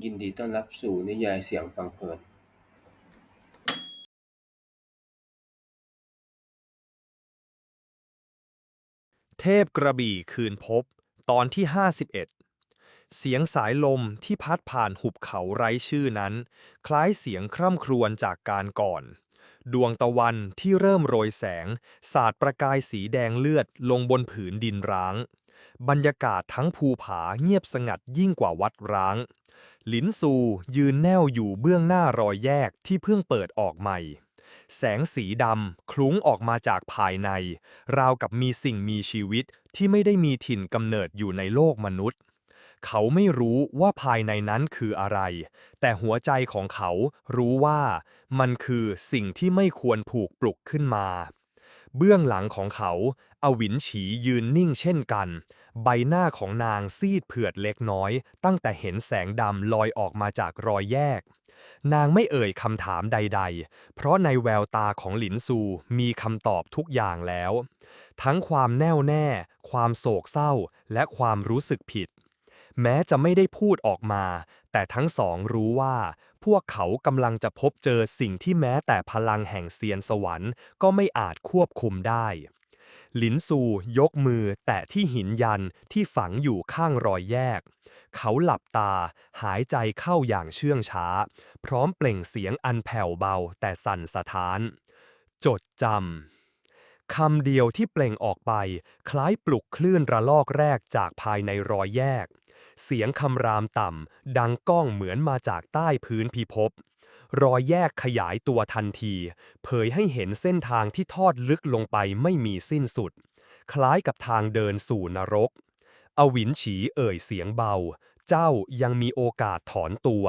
ยินดีต้อนรับสู่นิยายเสียงฟังเพลินเทพกระบี่คืนพบ ตอนที่ 51 เสียงสายลมที่พัดผ่านหุบเขาไร้ชื่อนั้น คล้ายเสียงคร่ำครวญจากการก่อน ดวงตะวันที่เริ่มโรยแสง สาดประกายสีแดงเลือดลงบนผืนดินร้าง บรรยากาศทั้งภูผาเงียบสงัดยิ่งกว่าวัดร้าง หลินซูยืนแน่วอยู่เบื้องหน้ารอยแยกที่เพิ่งเปิดออกใหม่ แสงสีดำคลุ้งออกมาจากภายใน ราวกับมีสิ่งมีชีวิตที่ไม่ได้มีถิ่นกำเนิดอยู่ในโลกมนุษย์ เขาไม่รู้ว่าภายในนั้นคืออะไร แต่หัวใจของเขารู้ว่ามันคือสิ่งที่ไม่ควรผูกปลุกขึ้นมา เบื้องหลังของเขาอวินฉียืนนิ่งเช่นกัน ใบหน้าของนางซีดเผือดเล็กน้อย ตั้งแต่เห็นแสงดำลอยออกมาจากรอยแยก นางไม่เอ่ยคำถามใด ๆ เพราะในแววตาของหลินซูมีคำตอบทุกอย่างแล้ว ทั้งความแน่วแน่ ความโศกเศร้า และความรู้สึกผิด แม้จะไม่ได้พูดออกมา แต่ทั้งสองรู้ว่า พวกเขากำลังจะพบเจอสิ่งที่แม้แต่พลังแห่งเซียนสวรรค์ก็ไม่อาจควบคุมได้ หลินซูยกมือแตะที่หินยันที่ฝังอยู่ข้างรอยแยก เขาหลับตาหายใจเข้าอย่างเชื่องช้า พร้อมเปล่งเสียงอันแผ่วเบาแต่สั่นสะท้าน จดจำคำเดียวที่เปล่งออกไป คล้ายปลุกคลื่นระลอกแรกจากภายในรอยแยก เสียงคำรามต่ำดังก้องเหมือนมาจากใต้พื้นพิภพ รอยแยกขยายตัวทันที เผยให้เห็นเส้นทางที่ทอดลึกลงไปไม่มีสิ้นสุด คล้ายกับทางเดินสู่นรก อวินฉีเอ่ยเสียงเบา เจ้ายังมีโอกาสถอนตัว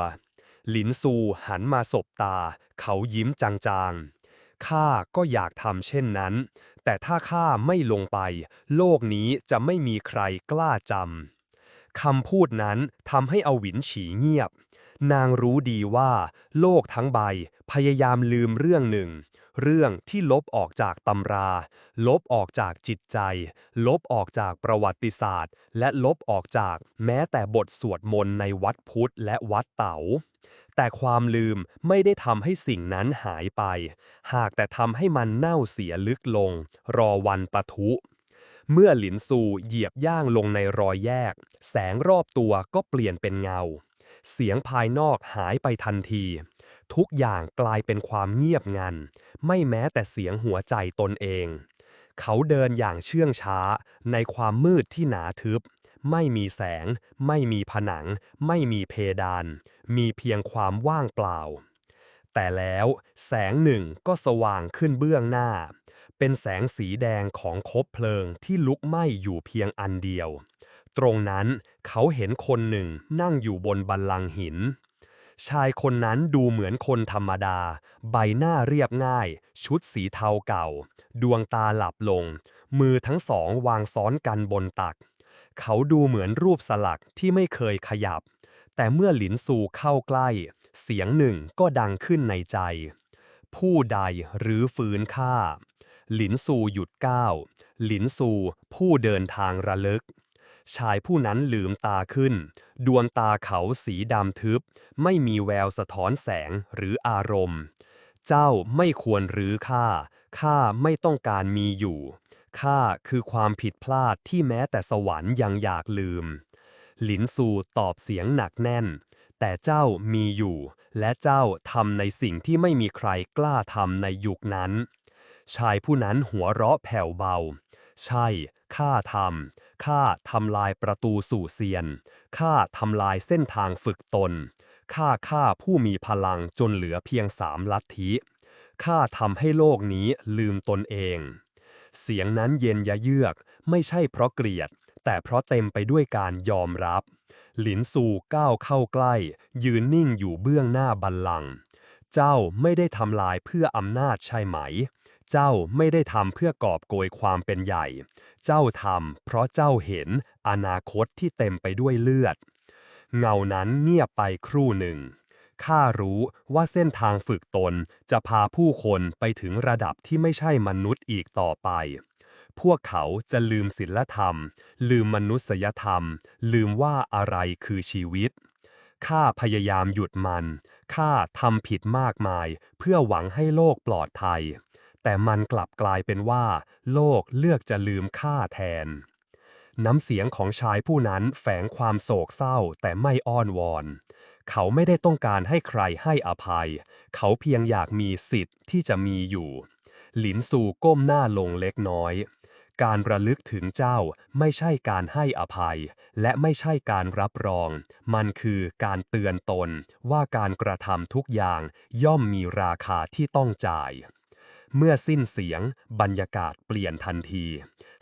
หลินซูหันมาสบตา เขายิ้มจางๆ ข้าก็อยากทำเช่นนั้น แต่ถ้าข้าไม่ลงไป โลกนี้จะไม่มีใครกล้าจำคำพูดนั้นทำให้อวินฉีเงียบ นางรู้ดีว่า โลกทั้งใบพยายามลืมเรื่องหนึ่ง เรื่องที่ลบออกจากตำรา ลบออกจากจิตใจ ลบออกจากประวัติศาสตร์ และลบออกจากแม้แต่บทสวดมนต์ในวัดพุทธและวัดเต๋า แต่ความลืมไม่ได้ทำให้สิ่งนั้นหายไป หากแต่ทำให้มันเน่าเสียลึกลง รอวันปะทุเมื่อหลินซูเหยียบย่างลงในรอยแยก แสงรอบตัวก็เปลี่ยนเป็นเงา เสียงภายนอกหายไปทันที ทุกอย่างกลายเป็นความเงียบงัน ไม่แม้แต่เสียงหัวใจตนเอง เขาเดินอย่างเชื่องช้า ในความมืดที่หนาทึบ ไม่มีแสง ไม่มีผนัง ไม่มีเพดาน มีเพียงความว่างเปล่า แต่แล้วแสงหนึ่งก็สว่างขึ้นเบื้องหน้า เป็นแสงสีแดงของคบเพลิงที่ลุกไหม้อยู่เพียงอันเดียว ตรงนั้น เขาเห็นคนหนึ่งนั่งอยู่บนบัลลังหิน ชายคนนั้นดูเหมือนคนธรรมดา ใบหน้าเรียบง่าย ชุดสีเทาเก่า ดวงตาหลับลง มือทั้งสองวางซ้อนกันบนตัก เขาดูเหมือนรูปสลักที่ไม่เคยขยับ แต่เมื่อหลินซูเข้าใกล้ เสียงหนึ่งก็ดังขึ้นในใจ ผู้ใดหรือฝืนข้าหลินซูหยุดก้าว หลินซูผู้เดินทางระลึก ชายผู้นั้นลืมตาขึ้น ดวงตาเขาสีดำทึบ ไม่มีแววสะท้อนแสงหรืออารมณ์ เจ้าไม่ควรรื้อข้า ข้าไม่ต้องการมีอยู่ ข้าคือความผิดพลาดที่แม้แต่สวรรค์ยังอยากลืม หลินซูตอบเสียงหนักแน่น แต่เจ้ามีอยู่ และเจ้าทำในสิ่งที่ไม่มีใครกล้าทำในยุคนั้น ชายผู้นั้นหัวเราะแผ่วเบา ใช่ ข้าทำข้าทำลายประตูสู่เซียนข้าทำลายเส้นทางฝึกตนข้าฆ่าผู้มีพลังจนเหลือเพียงสามลัทธิข้าทำให้โลกนี้ลืมตนเอง เสียงนั้นเย็นยะเยือก ไม่ใช่เพราะเกลียด แต่เพราะเต็มไปด้วยการยอมรับ หลินซูก้าวเข้าใกล้ ยืนนิ่งอยู่เบื้องหน้าบัลลังก์เจ้าไม่ได้ทำลายเพื่ออำนาจใช่ไหม เจ้าไม่ได้ทำเพื่อกอบโกยความเป็นใหญ่ เจ้าทำเพราะเจ้าเห็นอนาคตที่เต็มไปด้วยเลือด เงานั้นเงียบไปครู่หนึ่ง ข้ารู้ว่าเส้นทางฝึกตนจะพาผู้คนไปถึงระดับที่ไม่ใช่มนุษย์อีกต่อไป พวกเขาจะลืมศีลธรรม ลืมมนุษยธรรม ลืมว่าอะไรคือชีวิตข้าพยายามหยุดมัน ข้าทำผิดมากมาย เพื่อหวังให้โลกปลอดภัย แต่มันกลับกลายเป็นว่า โลกเลือกจะลืมข้าแทน น้ำเสียงของชายผู้นั้นแฝงความโศกเศร้าแต่ไม่อ้อนวอน เขาไม่ได้ต้องการให้ใครให้อภัย เขาเพียงอยากมีสิทธิ์ที่จะมีอยู่ หลินซูก้มหน้าลงเล็กน้อย การระลึกถึงเจ้าไม่ใช่การให้อภัย และไม่ใช่การรับรอง มันคือการเตือนตนว่าการกระทำทุกอย่างย่อมมีราคาที่ต้องจ่าย เมื่อสิ้นเสียง บรรยากาศเปลี่ยนทันที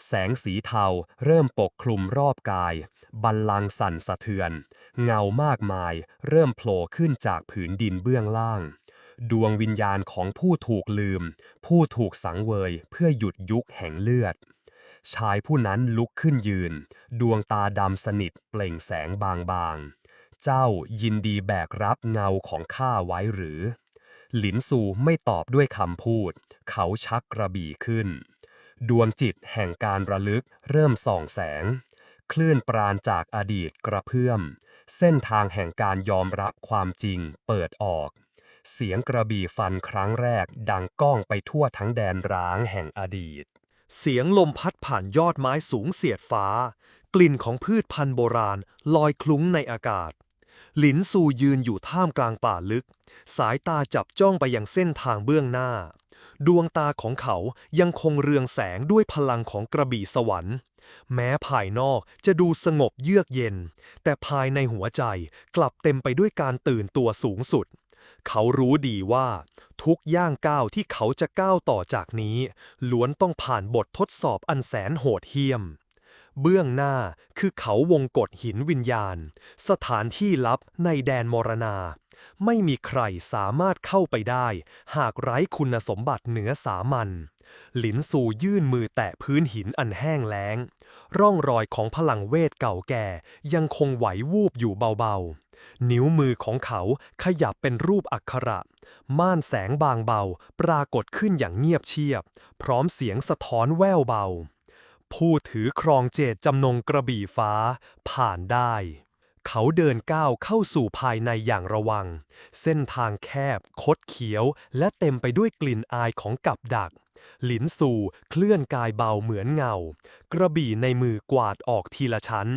แสงสีเทาเริ่มปกคลุมรอบกาย บัลลังสั่นสะเทือน เงามากมาย เริ่มโผล่ขึ้นจากผืนดินเบื้องล่าง ดวงวิญญาณของผู้ถูกลืม ผู้ถูกสังเวยเพื่อหยุดยุคแห่งเลือด ชายผู้นั้นลุกขึ้นยืน ดวงตาดำสนิทเปล่งแสงบางๆ เจ้ายินดีแบกรับเงาของข้าไว้หรือ หลินซูไม่ตอบด้วยคำพูด เขาชักกระบี่ขึ้น ดวงจิตแห่งการระลึกเริ่มส่องแสง คลื่นปราณจากอดีตกระเพื่อม เส้นทางแห่งการยอมรับความจริงเปิดออก เสียงกระบี่ฟันครั้งแรกดังก้องไปทั่วทั้งแดนร้างแห่งอดีต เสียงลมพัดผ่านยอดไม้สูงเสียดฟ้า กลิ่นของพืชพันธุ์โบราณลอยคลุ้งในอากาศหลินซูยืนอยู่ท่ามกลางป่าลึก สายตาจับจ้องไปยังเส้นทางเบื้องหน้า ดวงตาของเขายังคงเรืองแสงด้วยพลังของกระบี่สวรรค์ แม้ภายนอกจะดูสงบเยือกเย็น แต่ภายในหัวใจกลับเต็มไปด้วยการตื่นตัวสูงสุด เขารู้ดีว่า ทุกย่างก้าวที่เขาจะก้าวต่อจากนี้ ล้วนต้องผ่านบททดสอบอันแสนโหดเหี้ยมเบื้องหน้าคือเขาวงกฏหินวิญญาณ สถานที่ลับในแดนมรณา ไม่มีใครสามารถเข้าไปได้ หากไร้คุณสมบัติเหนือสามัญหลินซูยื่นมือแตะพื้นหินอันแห้งแล้ง ร่องรอยของพลังเวทเก่าแก่ยังคงไหววูบอยู่เบาๆ นิ้วมือของเขาขยับเป็นรูปอักขระ ม่านแสงบางเบาปรากฏขึ้นอย่างเงียบเชียบ พร้อมเสียงสะท้อนแว่วเบา ผู้ถือครองเจตจำนงกระบี่ฟ้าผ่านได้ เขาเดินก้าวเข้าสู่ภายในอย่างระวัง เส้นทางแคบ คดเขียว และเต็มไปด้วยกลิ่นอายของกับดัก หลินสู่เคลื่อนกายเบาเหมือนเงา กระบี่ในมือกวาดออกทีละชั้น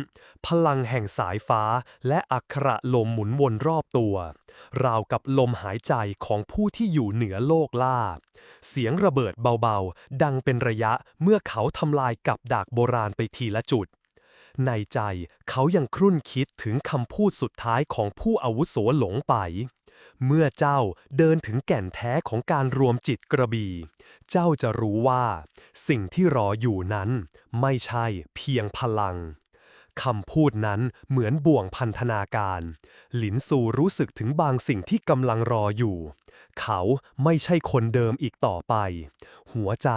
พลังแห่งสายฟ้าและอักขระลมหมุนวนรอบตัว ราวกับลมหายใจของผู้ที่อยู่เหนือโลกล่า เสียงระเบิดเบาๆ ดังเป็นระยะเมื่อเขาทำลายกับดักโบราณไปทีละจุด ในใจเขายังครุ่นคิดถึงคำพูดสุดท้ายของผู้อาวุโสหลงไป เมื่อเจ้าเดินถึงแก่นแท้ของการรวมจิตกระบี่ เจ้าจะรู้ว่า สิ่งที่รออยู่นั้น ไม่ใช่เพียงพลัง คำพูดนั้นเหมือนบ่วงพันธนาการ หลินซูรู้สึกถึงบางสิ่งที่กำลังรออยู่ เขาไม่ใช่คนเดิมอีกต่อไป หัวใจ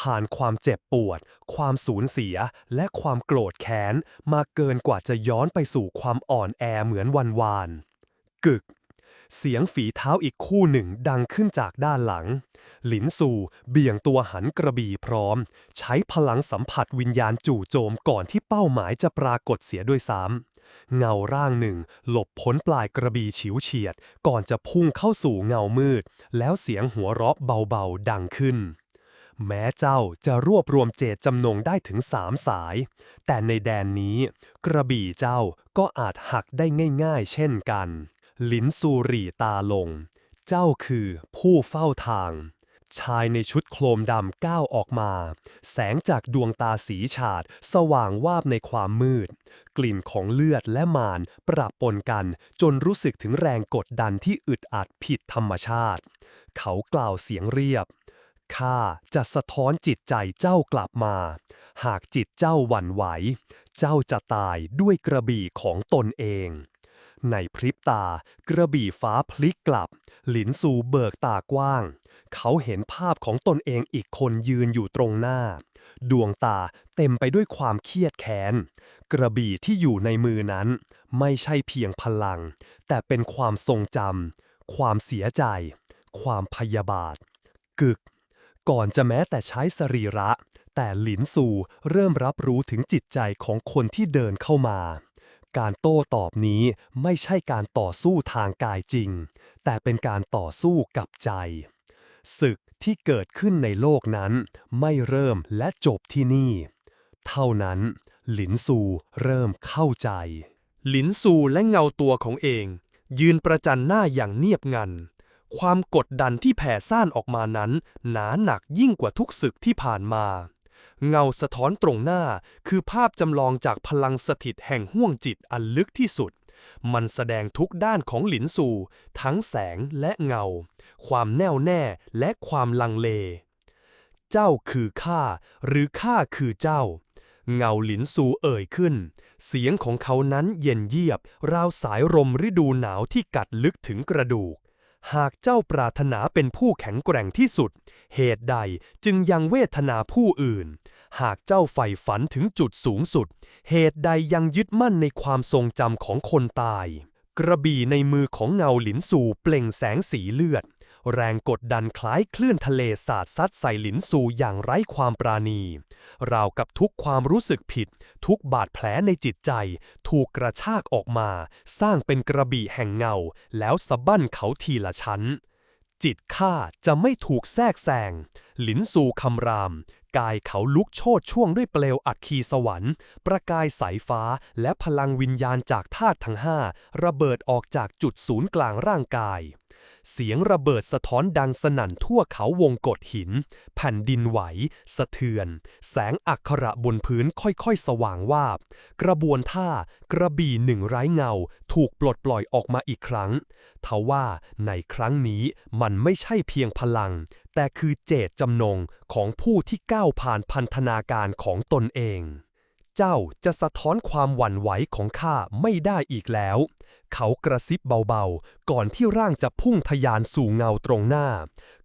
ผ่านความเจ็บปวด ความสูญเสีย และความโกรธแค้น มาเกินกว่าจะย้อนไปสู่ความอ่อนแอเหมือนวันวาน กึก เสียงฝีเท้าอีกคู่หนึ่งดังขึ้นจากด้านหลัง หลินซูเบี่ยงตัวหันกระบี่พร้อม ใช้พลังสัมผัสวิญญาณจู่โจมก่อนที่เป้าหมายจะปรากฏเสียด้วยซ้ำเงาร่างหนึ่งหลบพ้นปลายกระบี่ฉิวเฉียด ก่อนจะพุ่งเข้าสู่เงามืด แล้วเสียงหัวเราะเบาๆดังขึ้นแม้เจ้าจะรวบรวมเจตจำนงได้ถึงสามสาย แต่ในแดนนี้ กระบี่เจ้าก็อาจหักได้ง่าย ๆ เช่นกัน ลินซูรีตาลง เจ้าคือผู้เฝ้าทาง ชายในชุดโคลมดำก้าวออกมา แสงจากดวงตาสีฉาด สว่างวาบในความมืด กลิ่นของเลือดและมารปะปนกันจนรู้สึกถึงแรงกดดันที่อึดอัดผิดธรรมชาติ เขากล่าวเสียงเรียบข้าจะสะท้อนจิตใจเจ้ากลับมา หากจิตเจ้าหวั่นไหว เจ้าจะตายด้วยกระบี่ของตนเอง ในพริบตา กระบี่ฟ้าพลิกกลับ หลินซูเบิกตากว้าง เขาเห็นภาพของตนเองอีกคนยืนอยู่ตรงหน้า ดวงตาเต็มไปด้วยความเครียดแค้น กระบี่ที่อยู่ในมือนั้น ไม่ใช่เพียงพลัง แต่เป็นความทรงจำความเสียใจ ความพยาบาท กึก ก่อนจะแม้แต่ใช้สรีระ แต่หลินซูเริ่มรับรู้ถึงจิตใจของคนที่เดินเข้ามา การโต้ตอบนี้ไม่ใช่การต่อสู้ทางกายจริง แต่เป็นการต่อสู้กับใจ ศึกที่เกิดขึ้นในโลกนั้น ไม่เริ่มและจบที่นี่ เท่านั้น หลินซูเริ่มเข้าใจ หลินซูและเงาตัวของเอง ยืนประจันหน้าอย่างเนียบงัน ความกดดันที่แผ่ซ่านออกมานั้น หนาหนักยิ่งกว่าทุกศึกที่ผ่านมา เงาสะท้อนตรงหน้าคือภาพจำลองจากพลังสถิตแห่งห้วงจิตอันลึกที่สุด มันแสดงทุกด้านของหลินซู ทั้งแสงและเงา ความแน่วแน่และความลังเล เจ้าคือข้าหรือข้าคือเจ้า เงาหลินซูเอ่ยขึ้น เสียงของเขานั้นเย็นเยียบ ราวสายลมฤดูหนาวที่กัดลึกถึงกระดูก หากเจ้าปรารถนาเป็นผู้แข็งแกร่งที่สุด เหตุใดจึงยังเวทนาผู้อื่น หากเจ้าใฝ่ฝันถึงจุดสูงสุด เหตุใดยังยึดมั่นในความทรงจำของคนตาย กระบี่ในมือของเงาหลินซูเปล่งแสงสีเลือด แรงกดดันคล้ายคลื่นทะเลสาดซัดใส่หลินซูอย่างไร้ความปราณี ราวกับทุกความรู้สึกผิด ทุกบาดแผลในจิตใจ ถูกกระชากออกมา สร้างเป็นกระบี่แห่งเงา แล้วสะบั้นเขาทีละชั้น จิตข้าจะไม่ถูกแทรกแซงหลินซูคำราม กายเขาลุกโชดช่วงด้วยเปลวอัคคีสวรรค์ ประกายสายฟ้าและพลังวิญญาณจากธาตุทั้งห้าระเบิดออกจากจุดศูนย์กลางร่างกาย เสียงระเบิดสะท้อนดังสนั่นทั่วเขาวงกฏหิน แผ่นดินไหว สะเทือน แสงอักขระบนพื้นค่อยๆ สว่างวาบ กระบวนท่ากระบี่หนึ่งไร้เงา ถูกปลดปล่อยออกมาอีกครั้ง ทว่าในครั้งนี้มันไม่ใช่เพียงพลัง แต่คือเจตจำนงของผู้ที่ก้าวผ่านพันธนาการของตนเอง เจ้าจะสะท้อนความหวั่นไหวของข้าไม่ได้อีกแล้ว เขากระซิบเบาๆ ก่อนที่ร่างจะพุ่งทะยานสู่เงาตรงหน้า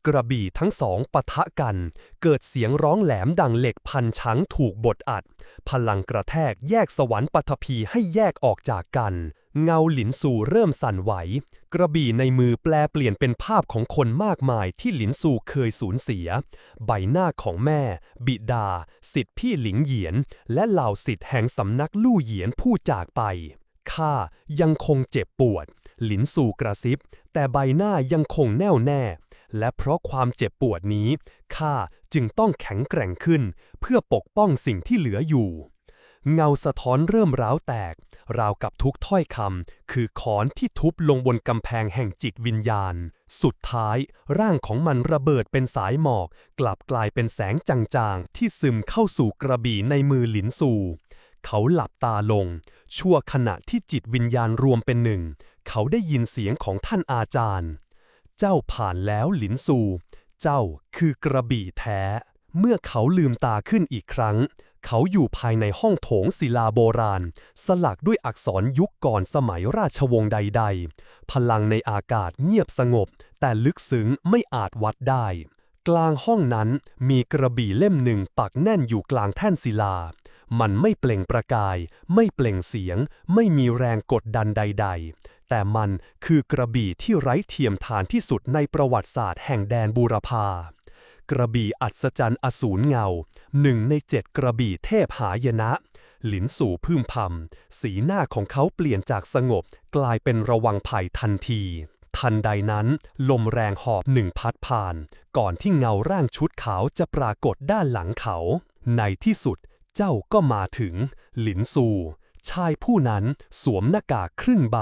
กระบี่ทั้งสองปะทะกัน เกิดเสียงร้องแหลมดังเหล็กพันช้างถูกบดอัด พลังกระแทกแยกสวรรค์ปฐพีให้แยกออกจากกัน เงาหลินซูเริ่มสั่นไหว กระบี่ในมือแปลเปลี่ยนเป็นภาพของคนมากมายที่หลินซูเคยสูญเสีย ใบหน้าของแม่ บิดา สิทธิพี่หลิงเหยียน และเหล่าสิทธิแห่งสำนักลู่เหยียนผู้จากไป ข้ายังคงเจ็บปวด หลินซูกระซิบ แต่ใบหน้ายังคงแน่วแน่ และเพราะความเจ็บปวดนี้ข้าจึงต้องแข็งแกร่งขึ้น เพื่อปกป้องสิ่งที่เหลืออยู่ เงาสะท้อนเริ่มร้าวแตก ราวกับทุกถ้อยคำคือค้อนที่ทุบลงบนกำแพงแห่งจิตวิญญาณ สุดท้ายร่างของมันระเบิดเป็นสายหมอก กลับกลายเป็นแสงจางๆ ที่ซึมเข้าสู่กระบี่ในมือหลินซู เขาหลับตาลง ชั่วขณะที่จิตวิญญาณรวมเป็นหนึ่ง เขาได้ยินเสียงของท่านอาจารย์ เจ้าผ่านแล้วหลินซู เจ้าคือกระบี่แท้ เมื่อเขาลืมตาขึ้นอีกครั้ง เขาอยู่ภายในห้องโถงศิลาโบราณ สลักด้วยอักษรยุคก่อนสมัยราชวงศ์ใด ๆ พลังในอากาศเงียบสงบ แต่ลึกซึ้งไม่อาจวัดได้กลางห้องนั้นมีกระบี่เล่มหนึ่งปักแน่นอยู่กลางแท่นศิลา มันไม่เปล่งประกาย ไม่เปล่งเสียง ไม่มีแรงกดดันใด ๆ แต่มันคือกระบี่ที่ไร้เทียมทานที่สุดในประวัติศาสตร์แห่งแดนบูรพากระบี่อัศจรรย์อสูรเงาหนึ่งในเจ็ดกระบี่เทพหายนะ หลินสู่พึมพำสีหน้าของเขาเปลี่ยนจากสงบกลายเป็นระวังภัยทันที ทันใดนั้น ลมแรงหอบหนึ่งพัดผ่าน ก่อนที่เงาร่างชุดขาวจะปรากฏด้านหลังเขา ในที่สุด เจ้าก็มาถึง หลินซู ชายผู้นั้นสวมหน้ากากครึ่งใบ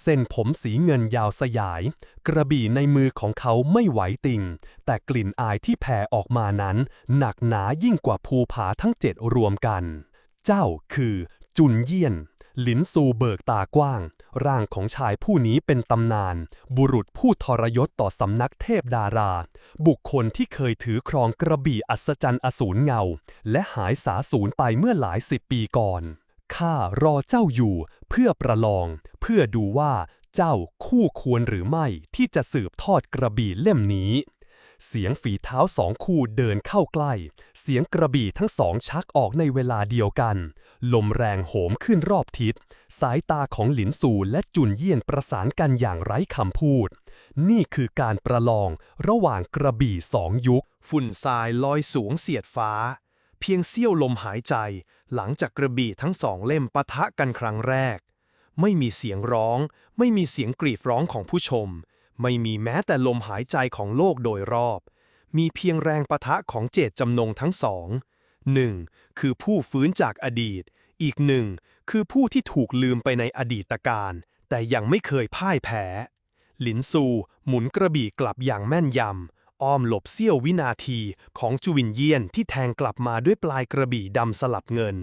เส้นผมสีเงินยาวสยาย กระบี่ในมือของเขาไม่ไหวติงแต่กลิ่นอายที่แผ่ออกมานั้น หนักหนายิ่งกว่าภูผาทั้งเจ็ดรวมกัน เจ้าคือจุนเยี่ยน หลินซูเบิกตากว้าง ร่างของชายผู้นี้เป็นตำนาน บุรุษผู้ทรยศต่อสำนักเทพดารา บุคคลที่เคยถือครองกระบี่อัศจรรย์อสูรเงา และหายสาสูญไปเมื่อหลายสิบปีก่อน ข้ารอเจ้าอยู่เพื่อประลอง เพื่อดูว่าเจ้าคู่ควรหรือไม่ที่จะสืบทอดกระบี่เล่มนี้ เสียงฝีเท้าสองคู่เดินเข้าใกล้ เสียงกระบี่ทั้งสองชักออกในเวลาเดียวกัน ลมแรงโหมขึ้นรอบทิศ สายตาของหลินซูและจุนเยี่ยนประสานกันอย่างไร้คำพูด นี่คือการประลองระหว่างกระบี่สองยุค ฝุ่นทรายลอยสูงเสียดฟ้า เพียงเสี้ยวลมหายใจ หลังจากกระบี่ทั้งสองเล่มปะทะกันครั้งแรก ไม่มีเสียงร้อง ไม่มีเสียงกรีดร้องของผู้ชม ไม่มีแม้แต่ลมหายใจของโลกโดยรอบ มีเพียงแรงปะทะของเจตจำนงทั้งสองหนึ่งคือผู้ฟื้นจากอดีต อีกหนึ่งคือผู้ที่ถูกลืมไปในอดีตการ แต่ยังไม่เคยพ่ายแพ้ หลินซู หมุนกระบี่กลับอย่างแม่นยำ อ้อมหลบเสี้ยววินาทีของจุวินเยียนที่แทงกลับมาด้วยปลายกระบี่ดำสลับเงิน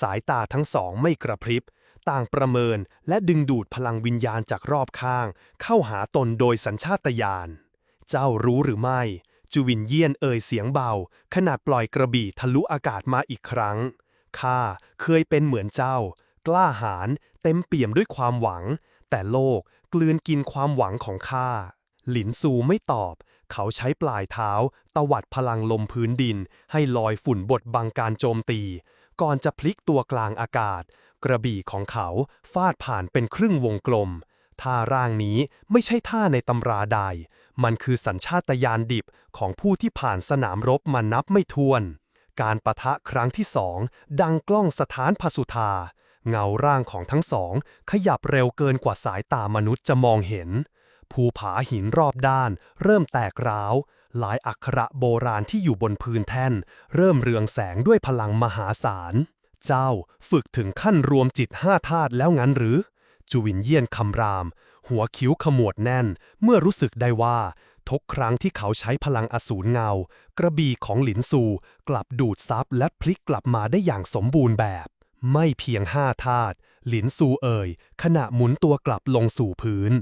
สายตาทั้งสองไม่กระพริบ ต่างประเมินและดึงดูดพลังวิญญาณจากรอบข้าง เข้าหาตนโดยสัญชาตญาณ เจ้ารู้หรือไม่จุวินเยียนเอ่ยเสียงเบา ขนาดปล่อยกระบี่ทะลุอากาศมาอีกครั้ง ข้าเคยเป็นเหมือนเจ้า กล้าหาญเต็มเปี่ยมด้วยความหวัง แต่โลกกลืนกินความหวังของข้า หลินซูไม่ตอบ เขาใช้ปลายเท้า ตวัดพลังลมพื้นดิน ให้ลอยฝุ่นบดบังการโจมตี ก่อนจะพลิกตัวกลางอากาศ กระบี่ของเขาฟาดผ่านเป็นครึ่งวงกลม ท่าร่างนี้ไม่ใช่ท่าในตำราใด มันคือสัญชาตญาณดิบของผู้ที่ผ่านสนามรบมานับไม่ถ้วน การปะทะครั้งที่สอง ดังกล้องสถานพสุธา เงาร่างของทั้งสอง ขยับเร็วเกินกว่าสายตามนุษย์จะมองเห็น ภูผาหินรอบด้าน เริ่มแตกร้าว หลายอักขระโบราณที่อยู่บนพื้นแท่น เริ่มเรืองแสงด้วยพลังมหาศาล เจ้าฝึกถึงขั้นรวมจิตห้าธาตุแล้วงั้นหรือ จุวินเยียนคำราม หัวคิ้วขมวดแน่น เมื่อรู้สึกได้ว่า ทุกครั้งที่เขาใช้พลังอสูรเงา กระบี่ของหลินซู กลับดูดซับและพลิกกลับมาได้อย่างสมบูรณ์แบบ ไม่เพียงห้าธาตุหลินซูเอ่ยขณะหมุนตัวกลับลงสู่พื้น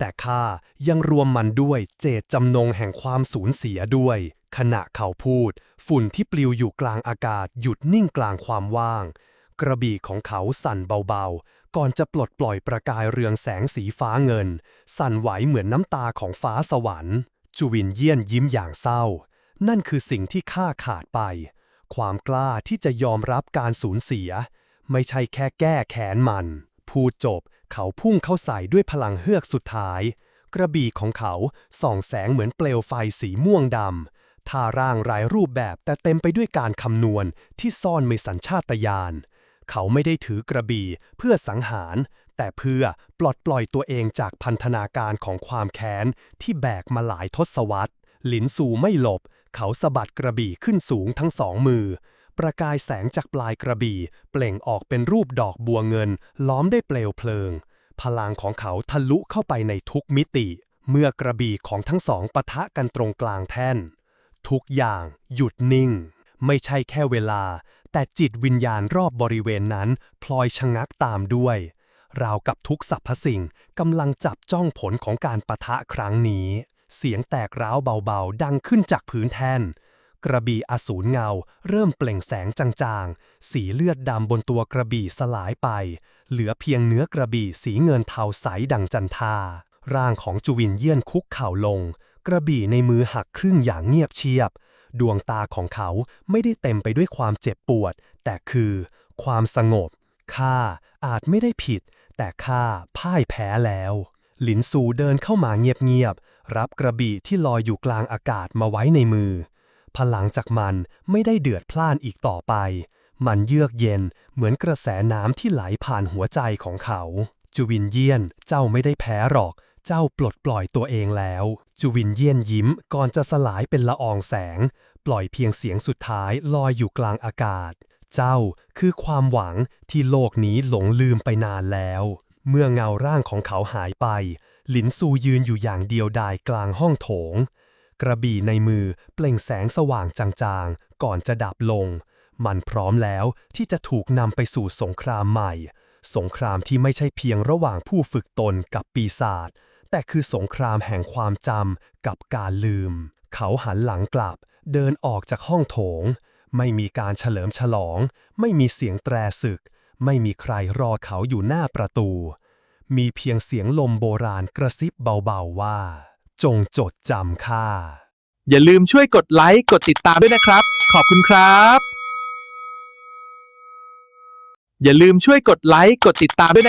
แต่ข้ายังรวมมันด้วยเจตจำนงแห่งความสูญเสียด้วย ขณะเขาพูด ฝุ่นที่ปลิวอยู่กลางอากาศหยุดนิ่งกลางความว่าง กระบี่ของเขาสั่นเบาๆ ก่อนจะปลดปล่อยประกายเรืองแสงสีฟ้าเงิน สั่นไหวเหมือนน้ำตาของฟ้าสวรรค์ จุวินเยี่ยนยิ้มอย่างเศร้า นั่นคือสิ่งที่ข้าขาดไป ความกล้าที่จะยอมรับการสูญเสีย ไม่ใช่แค่แก้แค้นมัน พูดจบ เขาพุ่งเข้าใส่ด้วยพลังเฮือกสุดท้าย กระบี่ของเขาส่องแสงเหมือนเปลวไฟสีม่วงดำท่าร่างรายรูปแบบแต่เต็มไปด้วยการคำนวณที่ซ่อนในสัญชาตญาณเขาไม่ได้ถือกระบี่เพื่อสังหาร แต่เพื่อปลดปล่อยตัวเองจากพันธนาการของความแค้นที่แบกมาหลายทศวรรษ หลินซูไม่หลบ เขาสะบัดกระบี่ขึ้นสูงทั้งสองมือ ประกายแสงจากปลายกระบี่ เปล่งออกเป็นรูปดอกบัวเงิน ล้อมด้วยเปลวเพลิง พลังของเขาทะลุเข้าไปในทุกมิติ เมื่อกระบี่ของทั้งสองปะทะกันตรงกลางแท่น ทุกอย่างหยุดนิ่ง ไม่ใช่แค่เวลา แต่จิตวิญญาณรอบบริเวณนั้น พลอยชะงักตามด้วย ราวกับทุกสรรพสิ่งกำลังจับจ้องผลของการปะทะครั้งนี้ เสียงแตกร้าวเบาๆ ดังขึ้นจากพื้นแท่น กระบี่อสูรเงา เริ่มเปล่งแสงจางๆ สีเลือดดำบนตัวกระบี่สลายไป เหลือเพียงเนื้อกระบี่สีเงินเทาใสดังจันทา ร่างของจุวินเยี่ยนคุกเข่าลง กระบี่ในมือหักครึ่งอย่างเงียบเชียบ ดวงตาของเขาไม่ได้เต็มไปด้วยความเจ็บปวด แต่คือ ความสงบข้าอาจไม่ได้ผิด แต่ข้าพ่ายแพ้แล้ว หลินซูเดินเข้ามาเงียบๆรับกระบี่ที่ลอยอยู่กลางอากาศมาไว้ในมือ พลังจากมันไม่ได้เดือดพล่านอีกต่อไป มันเยือกเย็นเหมือนกระแสน้ำที่ไหลผ่านหัวใจของเขาจุวินเยียนเจ้าไม่ได้แพ้หรอก เจ้าปลดปล่อยตัวเองแล้วจุวินเยียนยิ้มก่อนจะสลายเป็นละอองแสง ปล่อยเพียงเสียงสุดท้ายลอยอยู่กลางอากาศ เจ้าคือความหวังที่โลกนี้หลงลืมไปนานแล้ว เมื่อเงาร่างของเขาหายไป หลินซูยืนอยู่อย่างเดียวดายกลางห้องโถง กระบี่ในมือเปล่งแสงสว่างจางๆ ก่อนจะดับลง มันพร้อมแล้วที่จะถูกนำไปสู่สงครามใหม่ สงครามที่ไม่ใช่เพียงระหว่างผู้ฝึกตนกับปีศาจ แต่คือสงครามแห่งความจำกับการลืม เขาหันหลังกลับ เดินออกจากห้องโถง ไม่มีการเฉลิมฉลอง ไม่มีเสียงแตรศึก ไม่มีใครรอเขาอยู่หน้าประตู มีเพียงเสียงลมโบราณกระซิบเบาๆว่า จงจดจำข้า อย่าลืมช่วยกดไลค์กดติดตามด้วยนะครับ ขอบคุณครับ อย่าลืมช่วยกดไลค์กดติดตามด้วยนะ